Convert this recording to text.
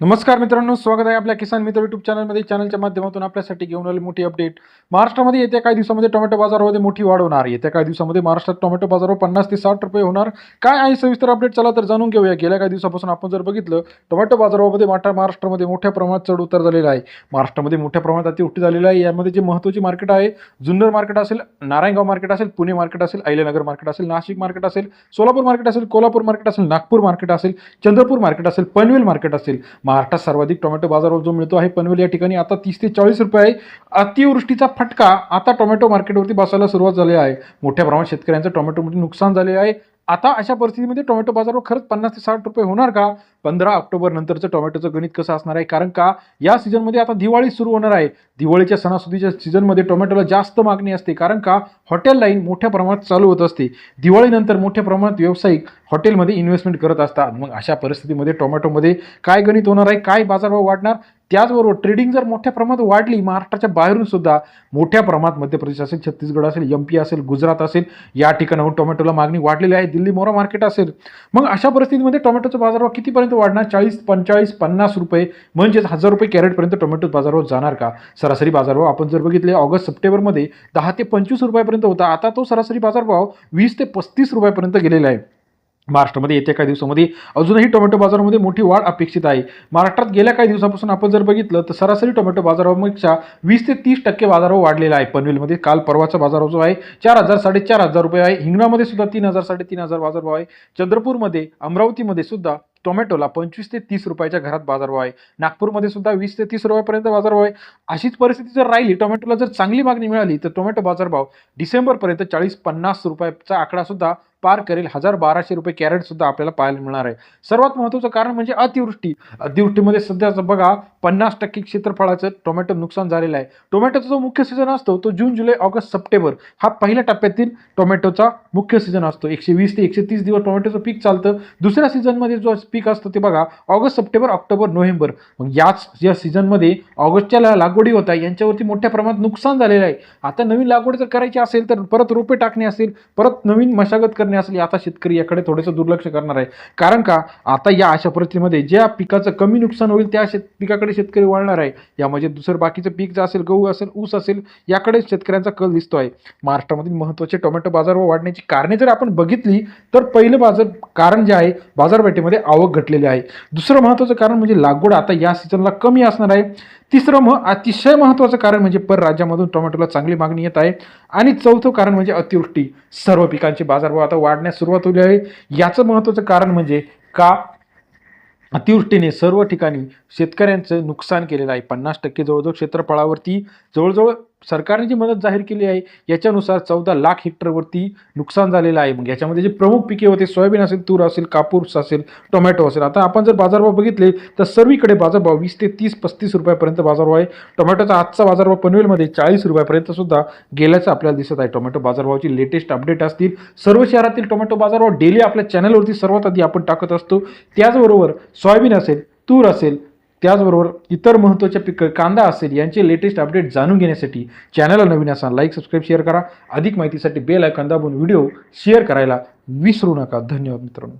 नमस्कार मित्रांनो स्वागत आहे आपल्या किसान मित्र युट्यूब चॅनलमध्ये चॅनलच्या माध्यमातून आपल्यासाठी घेऊन आले मोठी अपडेट महाराष्ट्रामध्ये येत्या काही दिवसामध्ये टोमॅटो बाजारामध्ये मोठी वाढ होणार. येत्या काही दिवसामध्ये महाराष्ट्रात टोमॅटो बाजारावर पन्नास ते साठ रुपये होणार. काय आहे सविस्तर अपडेट चला तर जाणून घेऊया. गेल्या काही दिवसापासून आपण जर बघितलं टोमॅटो बाजारामध्ये मोठ्या महाराष्ट्रामध्ये मोठ्या प्रमाणात चढ उतार झालेला आहे. महाराष्ट्रामध्ये मोठ्या प्रमाणात अतिवृष्टी झालेली आहे. यामध्ये जे महत्त्वाची मार्केट आहे जुन्नर मार्केट असेल नारायणगाव मार्केट असेल पुणे मार्केट असेल अहिल्यानगर मार्केट असेल नाशिक मार्केट असेल सोलापूर मार्केट असेल कोल्हापूर मार्केट असेल नागपूर मार्केट असेल चंद्रपूर मार्केट असेल पनवेल मार्केट असेल. महाराष्ट्रात सर्वाधिक टोमॅटो बाजारभाव जो मिळतो आहे पनवेल या ठिकाणी आता तीस ते चाळीस रुपये आहे अतिवृष्टीचा फटका आता टोमॅटो मार्केटवरती बसायला सुरुवात झाली आहे. मोठ्या प्रमाणात शेतकऱ्यांचं टोमॅटोमध्ये नुकसान झाले आहे. आता अशा परिस्थितीमध्ये टोमॅटो बाजारवर खरंच पन्नास ते साठ रुपये होणार का? पंधरा ऑक्टोबर नंतरचं टोमॅटोचं गणित कसं असणार आहे? कारण का या सीझनमध्ये आता दिवाळी सुरू होणार आहे. दिवाळीच्या सणासुदीच्या सीझनमध्ये टोमॅटोला जास्त मागणी असते. कारण का? हॉटेल लाईन मोठ्या प्रमाणात चालू होत असते. दिवाळीनंतर मोठ्या प्रमाणात व्यावसायिक हॉटेलमध्ये इन्व्हेस्टमेंट करत असतात. मग अशा परिस्थितीमध्ये टोमॅटोमध्ये काय गणित होणार आहे? काय बाजारभाव वाढणार? त्याचबरोबर ट्रेडिंग जर मोठ्या प्रमाणात वाढली महाराष्ट्राच्या बाहेरून सुद्धा मोठ्या प्रमाणात मध्य प्रदेश असेल छत्तीसगड असेल एम पी असेल गुजरात असेल या ठिकाणाहून टोमॅटोला मागणी वाढलेली आहे दिल्ली मोरा मार्केट असेल. मग अशा परिस्थितीमध्ये टोमॅटोचा बाजारभाव कितीपर्यंत वाढणार? चाळीस पंचेचाळीस पन्नास रुपये म्हणजेच हजार रुपये कॅरेटपर्यंत टोमॅटो बाजारभाव जाणार का? सरासरी बाजारभाव आपण जर बघितले ऑगस्ट सप्टेंबरमध्ये दहा ते पंचवीस रुपयापर्यंत होता. आता तो सरासरी बाजारभाव वीस ते पस्तीस रुपयापर्यंत गेलेला आहे. महाराष्ट्रामध्ये येत्या काही दिवसामध्ये अजूनही टोमॅटो बाजारामध्ये मोठी वाढ अपेक्षित आहे. महाराष्ट्रात गेल्या काही दिवसापासून आपण जर बघितलं तर सरासरी टोमॅटो बाजारापेक्षा वीस ते तीस टक्के बाजारभाव वाढलेला आहे. पनवेलमध्ये काल परवाचा बाजारभाव जो आहे चार हजार साडेचार हजार रुपये आहे. हिंगणामध्ये सुद्धा तीन हजार साडेतीन हजार बाजारभाव आहे. चंद्रपूरमध्ये अमरावतीमध्ये सुद्धा टोमॅटोला पंचवीस ते तीस रुपयाच्या घरात बाजारभाव आहे. नागपूरमध्ये सुद्धा वीस ते तीस रुपयापर्यंत बाजारभाव आहे. अशीच परिस्थिती जर राहिली टोमॅटोला जर चांगली मागणी मिळाली तर टोमॅटो बाजारभाव डिसेंबरपर्यंत चाळीस पन्नास रुपयाचा आकडा सुद्धा पार करेल. हजार बाराशे रुपये कॅरेट सुद्धा आपल्याला पाहायला मिळणार आहे. सर्वात महत्त्वाचं कारण म्हणजे अतिवृष्टी. अतिवृष्टीमध्ये सध्याचं बघा पन्नास टक्के क्षेत्रफळाचं टोमॅटो नुकसान झालेलं आहे. टोमॅटोचा जो मुख्य सीझन असतो तो जून जुलै ऑगस्ट सप्टेंबर हा पहिल्या टप्प्यातील टोमॅटोचा मुख्य सीझन असतो. एकशे वीस ते एकशे तीस दिवस टोमॅटोचं पीक चालतं. दुसऱ्या सीझनमध्ये जो पीक असतं ते बघा ऑगस्ट सप्टेंबर ऑक्टोबर नोव्हेंबर. मग याच या सीझनमध्ये ऑगस्टच्या लागवडी होत आहे यांच्यावरती मोठ्या प्रमाणात नुकसान झालेलं आहे. आता नवीन लागवड जर करायची असेल तर परत रोपे टाकणे असेल परत नवीन मशागत करणे असेल आता शेतकरी याकडे थोडंसं दुर्लक्ष करणार आहे. कारण का? आता या अशा परिस्थितीमध्ये ज्या पिकाचं कमी नुकसान होईल त्या शेत पिकाकडे शेतकरी वळणार आहे. यामध्ये दुसरं बाकीचं पीक जे असेल गहू असेल ऊस असेल याकडे शेतकऱ्यांचा कल दिसतो आहे महाराष्ट्रामधील महत्त्वाचे टोमॅटो बाजार वाढण्याची कारणे जर आपण बघितली तर पहिलं बाजार कारण जे आहे बाजारपेठेमध्ये आवक घटलेली आहे. दुसरं महत्त्वाचं कारण म्हणजे लागवड आता या सीझनला कमी असणार आहे. तिसरं मह अतिशय महत्त्वाचं कारण म्हणजे परराज्यामधून टोमॅटोला चांगली मागणी येत आहे. आणि चौथं कारण म्हणजे अतिवृष्टी. सर्व पिकांचे बाजारभाव आता वाढण्यास सुरुवात होली आहे. याचं महत्त्वाचं कारण म्हणजे का? अतिवृष्टीने सर्व ठिकाणी शेतकऱ्यांचं नुकसान केलेलं आहे. पन्नास टक्के जवळजवळ क्षेत्रफळावरती जवळजवळ सरकारने जी मदत जाहीर केली आहे याच्यानुसार चौदा लाख हेक्टरवरती नुकसान झालेलं आहे. मग याच्यामध्ये जे प्रमुख पिके होते सोयाबीन असेल तूर असेल कापूस असेल टोमॅटो असेल. आता आपण जर बाजारभाव बघितले तर सर्वीकडे बाजारभाव वीस ते तीस पस्तीस रुपयापर्यंत बाजारभाव आहे. टोमॅटोचा आजचा बाजारभाव पनवेलमध्ये चाळीस रुपयापर्यंत सुद्धा गेल्याचं आपल्याला दिसत आहे. टोमॅटो बाजारभावाची लेटेस्ट अपडेट असतील. सर्व शहरातील टोमॅटो बाजारभाव डेली आपल्या चॅनलवरती सर्वात आधी आपण टाकत असतो. त्याचबरोबर सोयाबीन असेल तूर असेल त्याचबरोबर इतर महत्त्वाच्या पिक कांदा असेल यांचे लेटेस्ट अपडेट जाणून घेण्यासाठी चॅनलला नवीन असाल लाईक सबस्क्राईब शेअर करा. अधिक माहितीसाठी बेल आयकॉन दाबून व्हिडिओ शेअर करायला विसरू नका. धन्यवाद मित्रांनो.